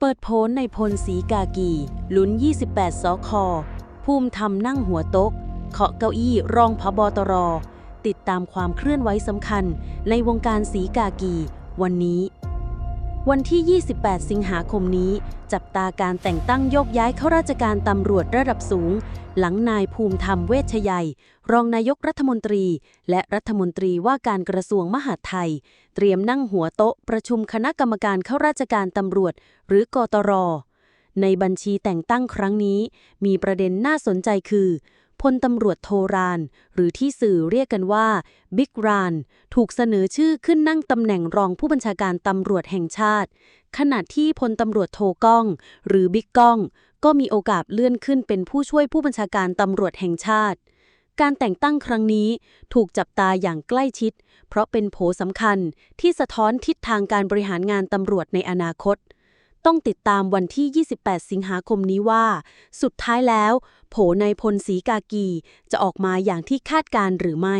เปิดโพลในพลสีกากี ลุ้น 28 สค ภูมิธรรมนั่งหัวโต๊ะเคาะเก้าอี้รองพบตร ติดตามความเคลื่อนไหวสำคัญในวงการสีกากี วันนี้ วันที่ 28 สิงหาคมนี้ จับตาการแต่งตั้งโยกย้ายข้าราชการตำรวจระดับสูง หลังนายภูมิธรรมเวชยัย รองนายกรัฐมนตรี และรัฐมนตรีว่าการกระทรวงมหาดไทย เตรียมนั่งหัวโต๊ะประชุมคณะกรรมการข้าราชการตำรวจ หรือกตรในบัญชีแต่งตั้งครั้งนี้ มีประเด็นน่าสนใจคือ พลตำรวจโทราน หรือที่สื่อเรียกกันว่าบิ๊กราน ถูกเสนอชื่อขึ้นนั่งตำแหน่งรองผู้บัญชาการตำรวจแห่งชาติ ขณะที่พลตำรวจโทก้อง หรือบิ๊กก้อง ก็มีโอกาสเลื่อนขึ้นเป็นผู้ช่วยผู้บัญชาการตำรวจแห่งชาติ การแต่งตั้งครั้งนี้ถูกจับตาอย่างใกล้ชิด เพราะเป็นโผสำคัญที่สะท้อนทิศทางการบริหารงานตำรวจในอนาคต ต้องติดตามวันที่ 28 สิงหาคมนี้ว่า สุดท้ายแล้ว โผในพลสีกากีจะออกมาอย่างที่คาดการหรือไม่